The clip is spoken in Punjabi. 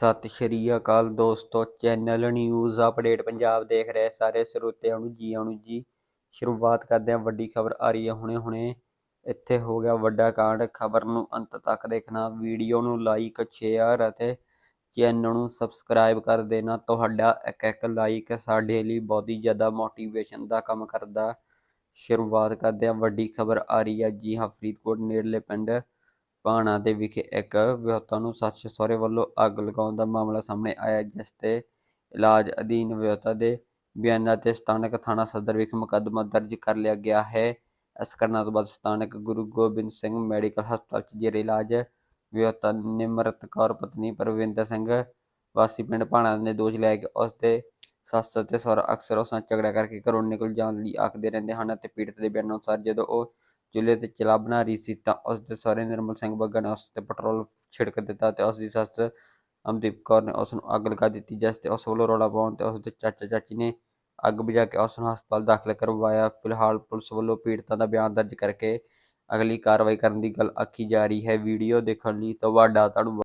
ਸਤਿ ਸ਼੍ਰੀ ਅਕਾਲ ਦੋਸਤੋ ਚੈਨਲ ਨਿਊਜ਼ ਅਪਡੇਟ ਪੰਜਾਬ ਦੇਖ ਰਹੇ ਸਾਰੇ ਸਰੋਤਿਆਂ ਨੂੰ ਜੀ ਆਉਣ ਜੀ। ਸ਼ੁਰੂਆਤ ਕਰਦੇ ਹਾਂ, ਵੱਡੀ ਖਬਰ ਆ ਰਹੀ ਹੈ ਹੁਣੇ ਹੁਣੇ। ਇੱਥੇ ਹੋ ਗਿਆ ਵੱਡਾ ਕਾਂਡ, ਖਬਰ ਨੂੰ ਅੰਤ ਤੱਕ ਦੇਖਣਾ। ਵੀਡੀਓ ਨੂੰ ਲਾਈਕ ਸ਼ੇਅਰ ਅਤੇ ਚੈਨਲ ਨੂੰ ਸਬਸਕ੍ਰਾਈਬ ਕਰ ਦੇਣਾ। ਤੁਹਾਡਾ ਇੱਕ ਇੱਕ ਲਾਈਕ ਸਾਡੇ ਲਈ ਬਹੁਤ ਹੀ ਜ਼ਿਆਦਾ ਮੋਟੀਵੇਸ਼ਨ ਦਾ ਕੰਮ ਕਰਦਾ। ਸ਼ੁਰੂਆਤ ਕਰਦੇ ਹਾਂ, ਵੱਡੀ ਖਬਰ ਆ ਰਹੀ ਹੈ ਜੀ ਹਾਂ ਫਰੀਦਕੋਟ ਨੇੜਲੇ ਪਿੰਡ ਪਾਣਾ ਦੇ ਵਿਖੇ ਇੱਕ ਵਿਆਹੁਤਾ ਨੂੰ ਸੱਸ ਸਹੁਰੇ ਵੱਲੋਂ ਅੱਗ ਲਗਾਉਣ ਦਾ ਮਾਮਲਾ ਸਾਹਮਣੇ ਆਇਆ ਜਿਸ ਤੇ ਇਲਾਜ ਅਧੀਨ ਵਿਆਹੁਤਾ ਦੇ ਬਿਆਨਾਂ ਤੇ ਸਥਾਨਕ ਥਾਣਾ ਸਦਰ ਵਿਖੇ ਮੁਕੱਦਮਾ ਦਰਜ ਕਰ ਲਿਆ ਗਿਆ ਹੈ। ਇਸ ਘਟਨਾ ਤੋਂ ਬਾਅਦ ਸਥਾਨਕ ਗੁਰੂ ਗੋਬਿੰਦ ਸਿੰਘ ਮੈਡੀਕਲ ਹਸਪਤਾਲ 'ਚ ਜੇਰੇ ਇਲਾਜ, ਵਿਆਹੁਤਾ ਨਿਮਰਤ ਕੌਰ, ਪਤਨੀ ਪਰਵਿੰਦਰ ਸਿੰਘ, ਵਾਸੀ ਪਿੰਡ ਭਾਣਾ ਨੇ ਦੋਸ਼ ਲਾਇਆ ਕਿ ਉਸ ਦੇ ਸੱਸ ਅਤੇ ਸਹੁਰਾ ਅਕਸਰ ਉਸ ਨਾਲ ਝਗੜਾ ਕਰਕੇ ਘਰੋਂ ਨਿਕਲ ਜਾਣ ਲਈ ਆਖਦੇ ਰਹਿੰਦੇ ਹਨ ਅਤੇ ਪੀੜਤ ਦੇ ਬਿਆਨ ਅਨੁਸਾਰ ਜਦੋਂ ਉਹ ਚੁੱਲ੍ਹੇ ਤੇ ਚਲਾ ਬਣਾ ਰਹੀ ਸੀ ਤਾਂ ਉਸ ਦੇ ਸਹੁਰੇ ਨਿਰਮਲ ਸਿੰਘ ਬੱਗਾ ਨੇ ਉਸ ਤੇ ਪੈਟਰੋਲ ਛਿੜਕ ਦਿੱਤਾ ਤੇ ਉਸ ਦੀ ਸੱਸ ਅਮਦੀਪ ਕੌਰ ਨੇ ਉਸ ਨੂੰ ਅੱਗ ਲਗਾ ਦਿੱਤੀ, ਜਿਸ ਤੇ ਉਸ ਵੱਲੋਂ ਰੌਲਾ ਪਾਉਣ ਤੇ ਉਸ ਦੇ ਚਾਚਾ ਚਾਚੀ ਨੇ ਅੱਗ ਬੁਝਾ ਕੇ ਉਸ ਨੂੰ ਹਸਪਤਾਲ ਦਾਖਲ ਕਰਵਾਇਆ। ਫਿਲਹਾਲ ਪੁਲਿਸ ਵੱਲੋਂ ਪੀੜਤਾਂ ਦਾ ਬਿਆਨ ਦਰਜ ਕਰਕੇ ਅਗਲੀ ਕਾਰਵਾਈ ਕਰਨ ਦੀ ਗੱਲ ਆਖੀ ਜਾ ਰਹੀ ਹੈ। ਵੀਡੀਓ ਦੇਖਣ ਲਈ ਤੁਹਾਡਾ ਧੰਨਵਾਦ।